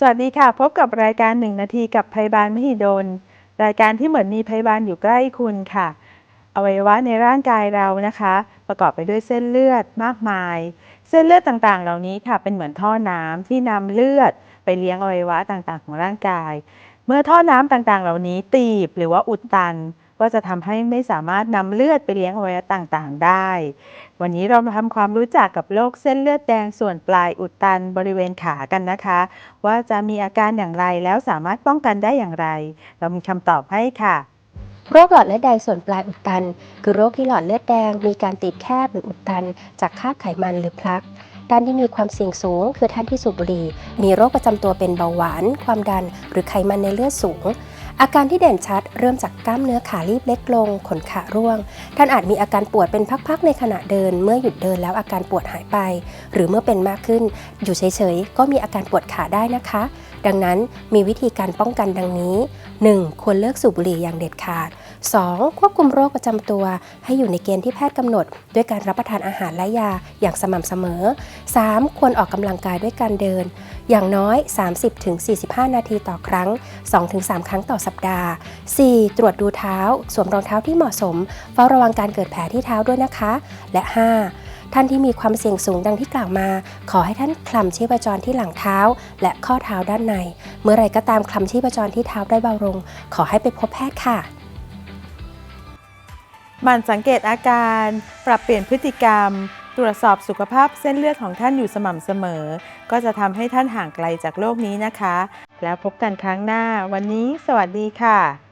สวัสดีค่ะ พบกับรายการ 1 นาทีกับพยาบาลมหิดล รายการที่เหมือนมีพยาบาลอยู่ใกล้คุณค่ะ อวัยวะในร่างกายเรานะคะ ประกอบไปด้วยเส้นเลือดมากมาย เส้นเลือดต่างๆ เหล่านี้ค่ะเป็นเหมือนท่อน้ำที่นำเลือด ไปเลี้ยงอวัยวะต่างๆ ของร่างกาย เมื่อท่อน้ำต่างๆ เหล่านี้ตีบหรือว่าอุดตัน ก็จะทำให้ไม่สามารถนำเลือดไปเลี้ยงอวัยวะต่างๆ ได้ วันนี้เรามาทำความรู้จักกับโรคเส้นเลือดแดงส่วนปลายอุดตันบริเวณขากันนะคะ ว่าจะมีอาการอย่างไรแล้วสามารถป้องกันได้อย่างไร เรามีคำตอบให้ค่ะโรคหลอดเลือดแดงส่วนปลายอุดตัน คือโรคที่หลอดเลือดแดงมีการติดแคบหรืออุดตัน จากคราบไขมันหรือพลักท่านที่มีความเสี่ยงสูง คือท่านที่สูบบุหรี่มีโรคประจำตัวเป็นเบาหวาน ความดัน หรือไขมันในเลือดสูง อาการที่เด่นชัดเริ่มจากกล้ามเนื้อขารีบเล็กลง ขนขาร่วง ท่านอาจมีอาการปวดเป็นพักๆในขณะเดิน เมื่อหยุดเดินแล้วอาการปวดหายไป หรือเมื่อเป็นมากขึ้น อยู่เฉยๆ ก็มีอาการปวดขาได้นะคะ ดังนั้นมีวิธีการป้องกันดังนี้ 1. ควรเลิกสูบบุหรี่อย่างเด็ดขาด 2. ควบคุมโรคประจำตัว ให้อยู่ในเกณฑ์ที่แพทย์กำหนด ด้วยการรับประทานอาหารและยาอย่างสม่ำเสมอ 3. ควรออกกำลังกายด้วยการเดิน อย่างน้อย 30-45 นาทีต่อครั้ง 2-3 ครั้งต่อสัปดาห์ 4. ตรวจดูเท้า สวมรองเท้าที่เหมาะสมเฝ้าระวังการเกิดแผลที่เท้าด้วยนะคะ และ 5. ท่านที่มีความเสี่ยงสูงดังที่กล่าวมา ขอให้ท่านคลำชีพจรที่หลังเท้า และข้อเท้าด้านใน เมื่อไรก็ตามคลำชีพจรที่เท้าได้เบาลง ขอให้ไปพบแพทย์ค่ะ มันสังเกตอาการ ปรับเปลี่ยนพฤติกรรม ตรวจสอบสุขภาพเส้นเลือดของท่านอยู่สม่ำเสมอ ก็จะทำให้ท่านห่างไกลจากโรคนี้นะคะ แล้วพบกันครั้งหน้า วันนี้ สวัสดีค่ะ